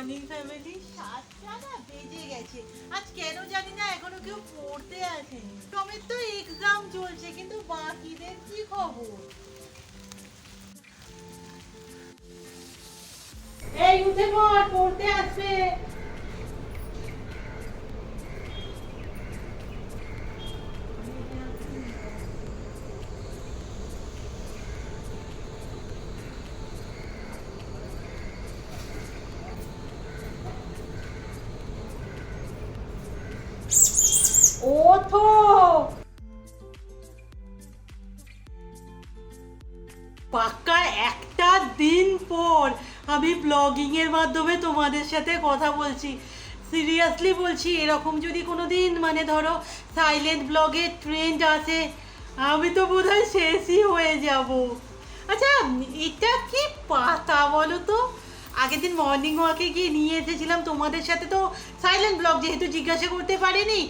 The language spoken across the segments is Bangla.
মর্নিং ফ্যামিলি সাতটা না বেজে গেছে। আজ কেন জানি না এখনও কেউ পড়তে আসেনি। টমের তো এক্সাম চলছে কিন্তু বাকিদের কি খবর? এই উঠে পড় পড়তে আসবে। ওঠো পাক্কা একটা দিন পর আমি ব্লগিং এর মাধ্যমে তোমাদের সাথে কথা বলছি। সিরিয়াসলি বলছি, এরকম যদি কোনো দিন মানে ধরো সাইলেন্ট ব্লগের ট্রেন্ড আসে, আমি তো বোধহয় শেষই হয়ে যাব। আচ্ছা এটা কি পাতা বলো তো? আগের দিন মর্নিং ওয়াকে গিয়ে নিয়ে এসেছিলাম তোমাদের সাথে তো সাইলেন্ট ব্লক যেহেতু জিজ্ঞাসা করতে পারিনি।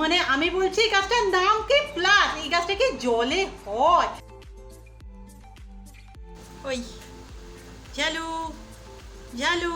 মানে আমি বলছি এই গাছটার নাম কি? প্লাস এই গাছটা কি জলে হয়? ওই জালু জালু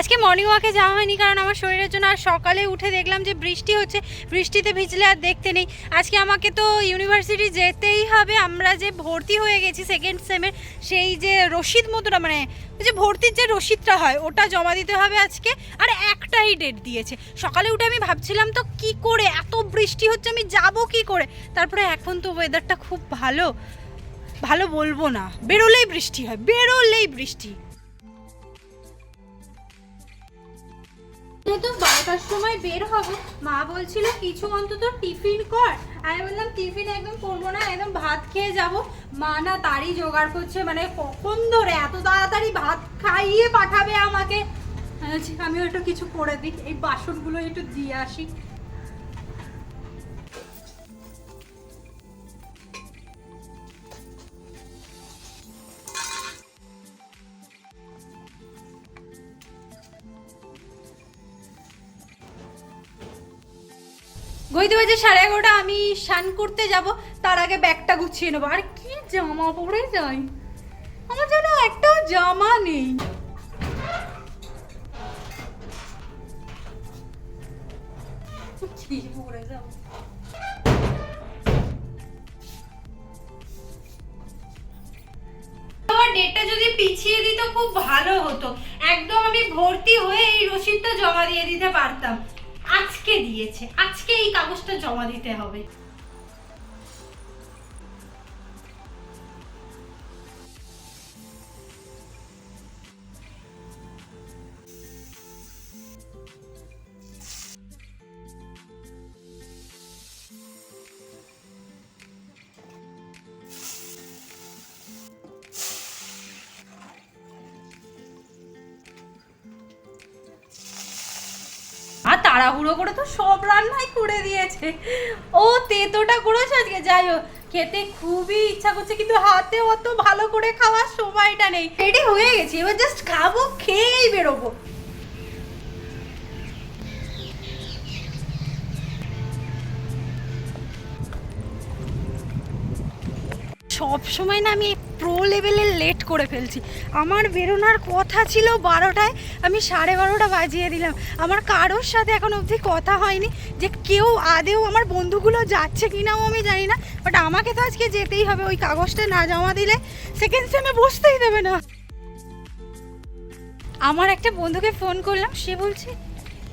আজকে মর্নিং ওয়াকে যাওয়া হয়নি কারণ আমার শরীরের জন্য আর সকালে উঠে দেখলাম যে বৃষ্টি হচ্ছে। বৃষ্টিতে ভিজলে আর দেখতে নেই। আজকে আমাকে তো ইউনিভার্সিটি যেতেই হবে। আমরা যে ভর্তি হয়ে গেছি সেকেন্ড সেমের সেই যে রসিদ মতোটা মানে যে ভর্তির যে রসিদটা হয়, ওটা জমা দিতে হবে আজকে। আর একটাই ডেট দিয়েছে। সকালে উঠে আমি ভাবছিলাম তো কি করে এত বৃষ্টি হচ্ছে, আমি যাব কি করে? তারপরে এখন তো ওয়েদারটা খুব ভালো। ভালো বলব না। বেরোলেই বৃষ্টি হয়। বেরোলেই বৃষ্টি। যেহেতু বারোটার সময় বের হবে। মা বলছিল, কিছু অন্তত টিফিন কর। আমি বললাম, টিফিন একদম করব না, একদম ভাত খেয়ে যাব। মা না তারই জোগাড় করছে মানে কখন ধরে এত তাড়াতাড়ি ভাত খাইয়ে পাঠাবে আমাকে? আমি একটু কিছু করে দিই, এই বাসনগুলো একটু দিয়ে আসি। গইতে বাজে সাড়ে এগারোটা আমি স্নান করতে যাব, তার আগে ব্যাগটা গুছিয়ে নেব। আর কি জামা পরে যাই? আমার যেন একটাও জামা নেই। ডেটটা যদি পিছিয়ে দিত, খুব ভালো হতো। একদম আমি ভর্তি হয়ে এই রসিদটা জমা দিয়ে দিতে পারতাম। আজকে দিয়েছে। আজকে এই কাগজটা জমা দিতে হবে। তাড়াহুড়ো করে তো সব রান্নাই করে দিয়েছে। ও তেতোটা করেছে আজকে, যাই হোক। খেতে খুবই ইচ্ছা করছে, কিন্তু হাতে অত ভালো করে খাওয়ার সময়টা নেই। রেডি হয়ে গেছি, এবার জাস্ট খাব, খেয়েই বেরোবো। সব সময় না আমি প্রো লেভেলে লেট করে ফেলছি। আমার বেরোনোর কথা ছিল বারোটায়, আমি সাড়ে বারোটা বাজিয়ে দিলাম। আমার কারোর সাথে এখন অবধি কথা হয়নি যে কেউ আদেও আমার বন্ধুগুলো যাচ্ছে কি নাও আমি জানি না বাট আমাকে তো আজকে যেতেই হবে। ওই কাগজটা না জমা দিলে সেকেন্ড সেমে বসতেই দেবে না। আমার একটা বন্ধুকে ফোন করলাম, সে বলছে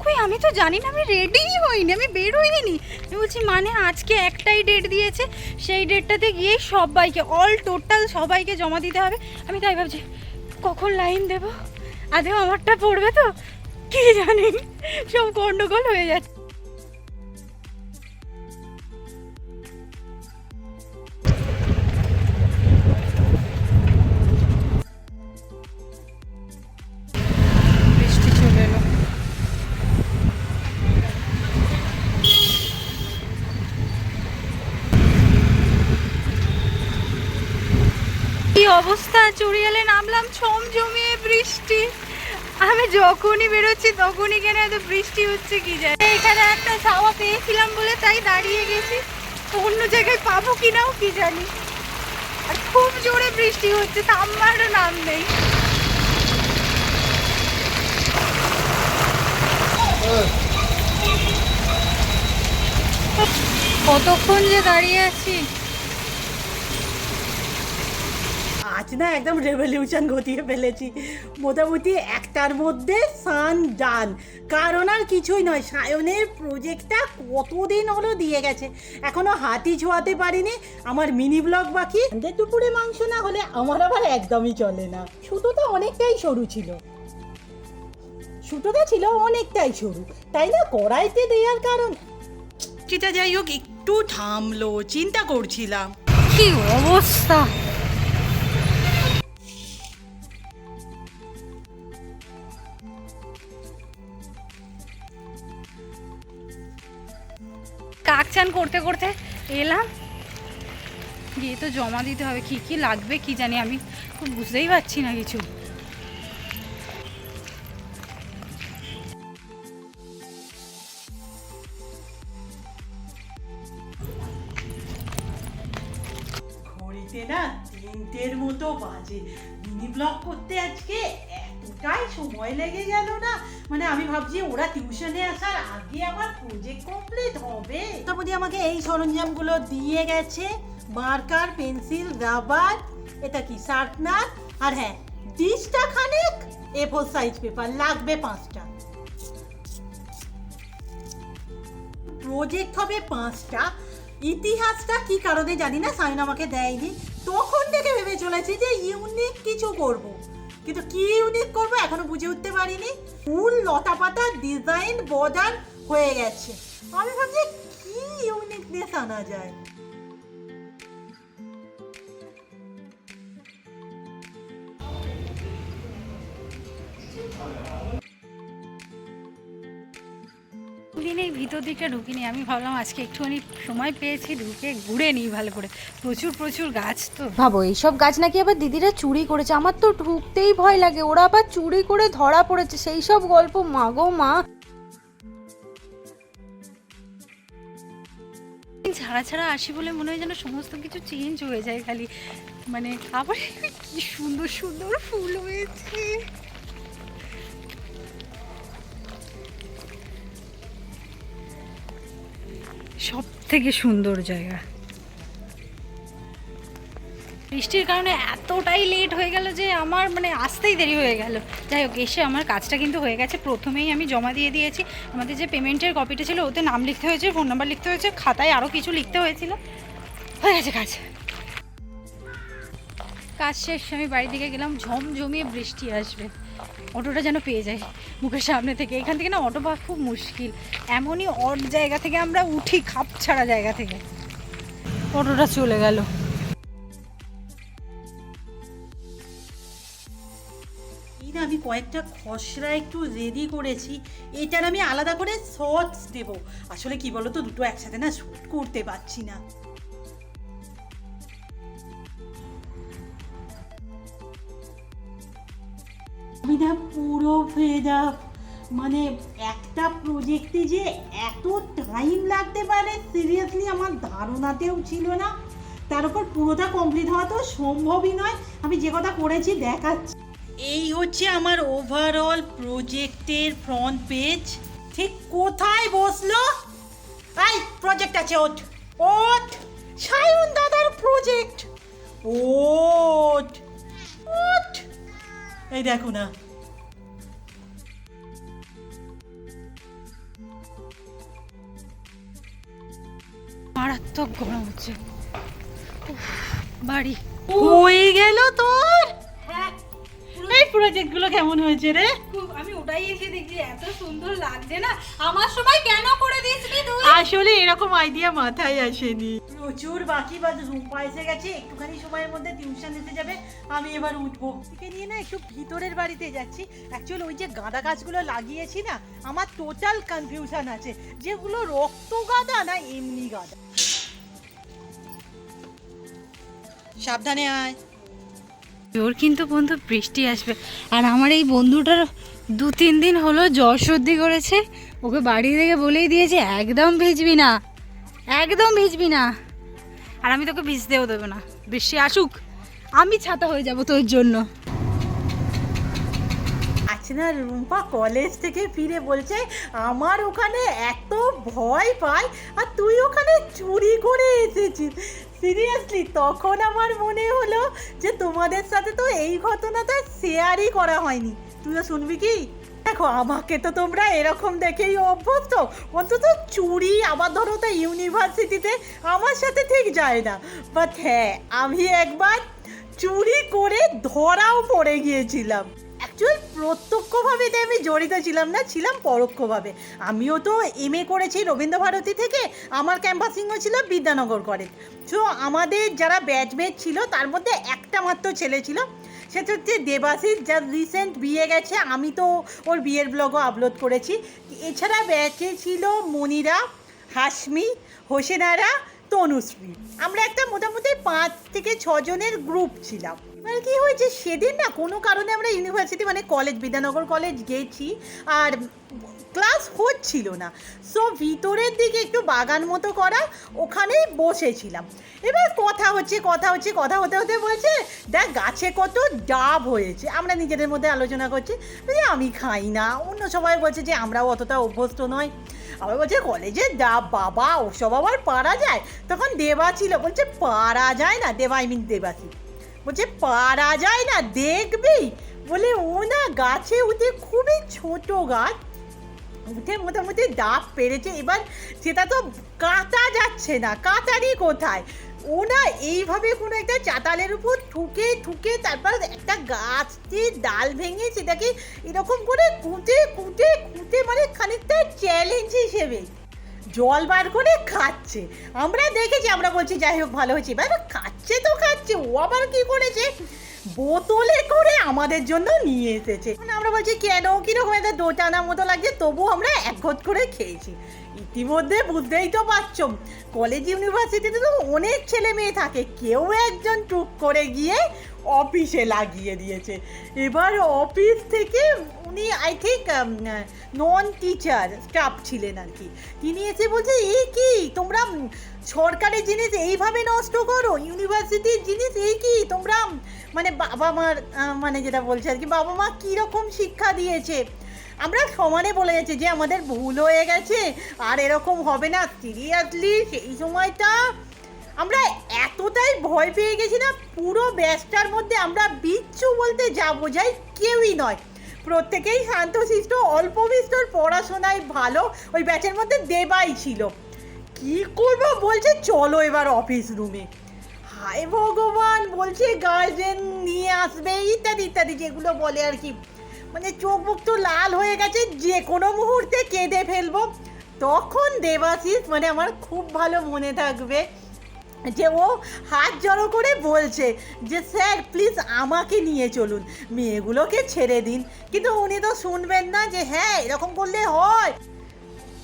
কই, আমি তো জানি না, আমি রেডিই হইনি, আমি বের হইনি। আমি বলছি মানে আজকে একটাই ডেট দিয়েছে, সেই ডেটটাতে গিয়ে সবাইকে অল টোটাল সবাইকে জমা দিতে হবে। আমি তাই ভাবছি, কখন লাইন দেব? আদেও আমারটা পড়বে তো? কি জানি? সব গণ্ডগোল হয়ে যাচ্ছে। অবস্থা চুরিয়ালে নামলাম জমিয়ে বৃষ্টি। আমি যখনই বেরোচ্ছি, তখনই কেন এত বৃষ্টি হচ্ছে কি জানি। এখানে একটা ছাওয়া পেয়েছিলাম বলে তাই দাঁড়িয়ে গেছি। তো অন্য জায়গায় পাবো কিনাও কি জানি। আর খুব জোরে বৃষ্টি হচ্ছে থামবারও নাম নেই। কতক্ষণ যে দাঁড়িয়ে আছি? আজ না, একদম রেভলিউশন ঘটিয়ে ফেলেছি। মোটামুটি একটার মধ্যে সান ডান কারণ আর কিছুই নয়, সায়নের প্রজেক্টটা কতদিন হলো দিয়ে গেছে। এখনও হাতি ছোঁয়াতে পারিনি, আমার মিনি ব্লগ বাকি। আমাদের দুপুরে মাংস না হলে আমার আবার একদমই চলে না। সুতোটা অনেকটাই সরু ছিল। সুতোটা ছিল অনেকটাই সরু, তাই না? কড়াইতে দেওয়ার কারণ। সেটা যাই হোক, একটু থামলো, চিন্তা করছিলাম। কি অবস্থা? কাক চান করতে করতে এলাম। গিয়ে তো জমা দিতে হবে, কি কি লাগবে কি জানি আমি। খুব বুঝতেই পারছি না কিছু। সময় লেগে গেল না। মানে আমি ভাবছি ওরা টিউশনে আসার আগে আমার প্রজেক্ট কমপ্লিট হবে। মোটামুটি আমাকে এই সরঞ্জামগুলো দিয়ে গেছে। মার্কার পেন্সিল রাবার এটা কি শার্পনার আর হ্যাঁ ডিশটা খানেক এ ফোর সাইজ পেপার লাগবে পাঁচটা। প্রজেক্ট হবে পাঁচটা। ইতিহাসটা কি কারণে জানি না, সায়ন আমাকে দেয়নি। তখন থেকে ভেবে চলেছি যে ইউনিক কিছু করব। কিন্তু কি ইউনিক করব? এখনও বুঝে উঠতে পারিনি। ফুল লতা পাতা ডিজাইন বর্ডার হয়ে গেছে। আমি ভাবছি, কি ইউনিকনেস আনা যায়? ভিতর দিকটা ঢুকিনি। আমি ভাবলাম আজকে একটুখানি সময় পেয়েছি ঢুকে ঘুরে নিই ভালো করে। প্রচুর প্রচুর গাছ তো। ভাবো এইসব গাছ নাকি আবার দিদিরা চুরি করেছে। আমার তো ঢুকতেই ভয় লাগে। ওরা আবার চুরি করে ধরা পড়েছে। সেই সব গল্প মা গো মা। ছাড়া ছাড়া আসি বলে মনে হয় যেন সমস্ত কিছু চেঞ্জ হয়ে যায় খালি। মানে আবার কি সুন্দর সুন্দর ফুল হয়েছে। সব থেকে সুন্দর জায়গা। বৃষ্টির কারণে এতটাই লেট হয়ে গেল যে আমার মানে আসতেই দেরি হয়ে গেল। যাই হোক, এসে আমার কাজটা কিন্তু হয়ে গেছে। প্রথমেই আমি জমা দিয়ে দিয়েছি। আমাদের যে পেমেন্টের কপিটা ছিল, ওতে নাম লিখতে হয়েছে ফোন নাম্বার লিখতে হয়েছে, খাতায় আরও কিছু লিখতে হয়েছিল। হয়ে গেছে কাজ। কাজ শেষ, আমি বাড়ি থেকে গেলাম। ঝমঝমিয়ে বৃষ্টি আসবে। অটোটা যেন পেয়ে যায় মুখের সামনে থেকে। এখান থেকে না অটো পাওয়া খুব মুশকিল। এমনই অড জায়গা থেকে আমরা উঠি, খাপ ছাড়া জায়গা থেকে। অটোটা চলে গেল। আমি কয়েকটা খসড়া একটু রেডি করেছি। এটার আমি আলাদা করে শর্টস দেব। আসলে কি বলতো, দুটো একসাথে না শ্যুট করতে পারছি না। না পুরো ফেড মানে একটা প্রজেক্টে যে এত টাইম লাগতে পারে সিরিয়াসলি আমার ধারণাতেও ছিল না। তার উপর পুরোটা কমপ্লিট হওয়া তো সম্ভবই নয়। আমি যে কথা করেছি, দেখাচ্ছি। এই হচ্ছে আমার ওভারঅল প্রজেক্টের ফ্রন্ট পেজ ঠিক কোথায় বসল? এই প্রজেক্ট আছে, ওঠ। ওঠ। সায়ন দাদার প্রজেক্ট ওঠ। ওঠ। এই দেখো না। মারাত্মক গরম হচ্ছে। বাড়ি। হয়ে গেল তোর? এই প্রজেক্টগুলো কেমন হয়েছে রে? আমি ওটাই এসে দেখছি এত সুন্দর লাগছে না। আমার সময় কেন করে দিয়েছিলি তুই? আসলে এরকম আইডিয়া মাথায় আসেনি। প্রচুর বাকি বা রূপা এসে গেছে, একটুখানি সময়ের মধ্যে টিউশন এসে যাবে, আমি এবার উঠবো। একে নিয়ে না একটু ভিতরের বাড়িতে যাচ্ছি। অ্যাকচুয়ালি ওই যে গাঁদা গাছগুলো লাগিয়েছি না, আমার টোটাল কনফিউশন আছে। যেগুলো রক্ত গাঁদা না এমনি গাঁদা। সাবধানে আয়। ওর কিন্তু বন্ধু বৃষ্টি আসবে। আর আমার এই বন্ধুটার দু তিন দিন হলো জ্বর সর্দি করেছে, ওকে বাড়ি থেকে বলেই দিয়েছে, একদম ভিজবি না। একদম ভিজবি না। আর আমি তোকে ভিজতেও দেবো না। বৃষ্টি আসুক, আমি ছাতা হয়ে যাব তোর জন্য। আচ্ছা রুম্পা কলেজ থেকে ফিরে বলছে, আমার ওখানে এত ভয় পায় আর তুই ওখানে চুরি করে এসেছিস। সিরিয়াসলি তখন আমার মনে হলো যে তোমাদের সাথে তো এই ঘটনাটা শেয়ারই করা হয়নি। তুইও শুনবি কি? দেখো, আমাকে তো তোমরা এরকম দেখেই অভ্যস্ত। অন্তত চুরি আবার ধরো তো ইউনিভার্সিটিতে আমার সাথে ঠিক যায় না। বাট হ্যাঁ আমি একবার চুরি করে ধরাও পড়ে গিয়েছিলাম। অ্যাকচুয়াল প্রত্যক্ষভাবে তো আমি জড়িত ছিলাম না, ছিলাম পরোক্ষভাবে। আমিও তো এম এ করেছি রবীন্দ্রভারতী থেকে, আমার ক্যাম্পাসিংও ছিল বিদ্যানগর কলেজ সো আমাদের যারা ব্যাচমেট ছিল, তার মধ্যে একটা মাত্র ছেলে ছিল। সেটা হচ্ছে দেবাশিস যার রিসেন্ট বিয়ে গেছে, আমি তো ওর বিয়ের ব্লগও আপলোড করেছি। এছাড়া ব্যাচে ছিল মনিরা হাসমি হোসেনারা, তনুশ্রী। আমরা একটা মোটামুটি পাঁচ থেকে ছজনের গ্রুপ ছিলাম। এবার কি হয়েছে, সেদিন না কোনো কারণে আমরা ইউনিভার্সিটি মানে কলেজ বিদ্যানগর কলেজ গেছি। আর ক্লাস হচ্ছিল না। সো ভিতরের দিকে একটু বাগান মতো করা ওখানেই বসেছিলাম। এবার কথা হচ্ছে কথা হচ্ছে কথা হতে হতে বলছে দেখ গাছে কত ডাব হয়েছে। আমরা নিজেদের মধ্যে আলোচনা করছি বলছি, আমি খাই না। অন্য সবাই বলছে যে আমরাও অতটা অভ্যস্ত নয়। আবার বলছে কলেজে ডাব বাবা ওসব আবার পারা যায়? তখন দেবা ছিল বলছে পারা যায় না। দেবা আই মিন দেবাসী বলছে পারা যায় না দেখবি? বলে ও না গাছে উঠে খুবই ছোট গাছ। উঠে মোটামুটি ডাব পেরেছে। এবার সেটা তো কাটা যাচ্ছে না, কাঁচারই কোথায়? ও না এইভাবে কোনো একটা চাতালের উপর ঠুকে ঠুকে তারপর একটা গাছটির ডাল ভেঙে সেটাকে এরকম করে কুটে কুটে কুটে মানে খানিকটা চ্যালেঞ্জ হিসেবে জল বার করে খাচ্ছে। আমরা দেখেছি, আমরা বলছি, যাই হোক, ভালো হয়েছে। এবার খাচ্ছে তো খাচ্ছে, ও আবার কি করেছে? বোতলে করে আমাদের জন্য নিয়ে এসেছে। মানে আমরা বলছি, কেন? কীরকম এদের দোটানা মতো লাগছে? তবু আমরা এক ঘট করে খেয়েছি। ইতিমধ্যে বুঝতেই তো পারছ কলেজ ইউনিভার্সিটিতে তো অনেক ছেলে মেয়ে থাকে। কেউ একজন টুক করে গিয়ে অফিসে লাগিয়ে দিয়েছে। এবার অফিস থেকে উনি I think non teacher staff ছিলেন আর কি। তিনি এসে বলছে এই কি? তোমরা উম, সরকারি জিনিস এইভাবে নষ্ট করো? ইউনিভার্সিটির জিনিস এই কি? তোমরা মানে বাবা মার মানে যেটা বলছে আর কি বাবা মা কীরকম শিক্ষা দিয়েছে? আমরা সমানে বলে যাচ্ছি যে আমাদের ভুল হয়ে গেছে আর এরকম হবে না। সিরিয়াসলি সেই সময়টা আমরা এতটাই ভয় পেয়ে গেছি না, পুরো ব্যাচটার মধ্যে আমরা বিচ্ছু বলতে যা বোঝাই কেউই নয়। প্রত্যেকেই শান্তশিষ্ট অল্প বিস্তর পড়াশোনায় ভালো, ওই ব্যাচের মধ্যে দেবাই ছিল। কি করব বলছে, চলো এবার অফিস রুমে হায় ভগবান, বলছে গার্জেন নিয়ে আসবে, ইত্যাদি ইত্যাদি, যেগুলো বলে আর কি। মানে চোখ মুখ তো লাল হয়ে গেছে যে কোনো মুহূর্তে কেঁদে ফেলব। তখন দেবাশিস মানে আমার খুব ভালো মনে থাকবে যে ও হাত জড়ো করে বলছে যে, স্যার প্লিজ আমাকে নিয়ে চলুন। মেয়েগুলোকে ছেড়ে দিন। কিন্তু উনি তো শুনবেন না যে হ্যাঁ এরকম করলে হয়।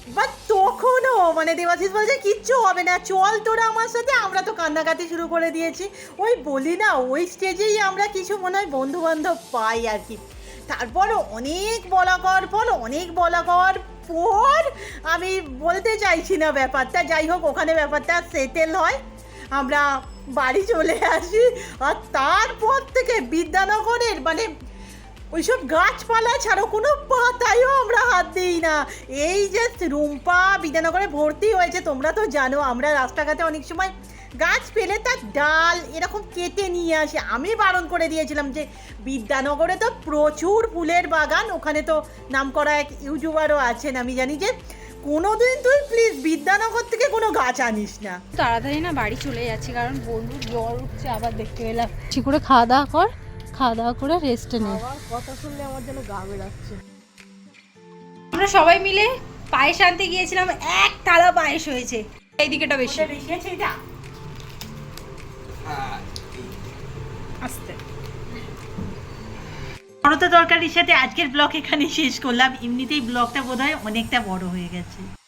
বাট তখনও মানে দেবাশিস বলছে, কিচ্ছু হবে না, চল তোরা আমার সাথে। আমরা তো কান্নাকাটি শুরু করে দিয়েছি। ওই বলি না, ওই স্টেজেই আমরা কিছু মনে হয় বন্ধু বান্ধব পাই আর কি। তারপর অনেক বলা কর পর, অনেক বলা কর পর আমি বলতে চাইছি না ব্যাপারটা। যাই হোক, ওখানে ব্যাপারটা সেটেল হয়। আমরা বাড়ি চলে আসি আর তারপর থেকে বিদ্যানগরের মানে ওইসব গাছপালা ছাড়াও কোনো পাতায়ও আমরা হাত দিই না। এই যে রুম্পা বিদ্যানগরে ভর্তি হয়েছে, তোমরা তো জানো, আমরা রাস্তাঘাটে অনেক সময় গাছ পেলে তার ডাল এরকম কেটে নিয়ে আসে। আমি বারণ করে দিয়েছিলাম যে বিদ্যানগরে তো প্রচুর ফুলের বাগান, ওখানে তো নাম করা এক ইউটিউবারও আছেন, আমি জানি যে কোনোদিন তুই প্লিজ বিদ্যানগর থেকে কোনো গাছ আনিস না। তাড়াতাড়ি না বাড়ি চলে যাচ্ছি কারণ বন্ধুর জ্বর উঠছে আবার দেখতে এলাম। ঠিক করে খাওয়া দাওয়া কর খাওয়া দাওয়া করে রেস্টে নে। কথা শুনলে আমার যেন গা বেড়াচ্ছে। আমরা সবাই মিলে পায়েস আনতে গিয়েছিলাম এক থালা পায়েস হয়েছে। এই দিকেটা বেশি। বেশি আছে এটা আস্তে। পরোটা তরকারির সাথে আজকের ব্লগ এখানে শেষ করলাম। এমনিতেই ব্লগটা বোধহয় অনেকটা বড় হয়ে গেছে।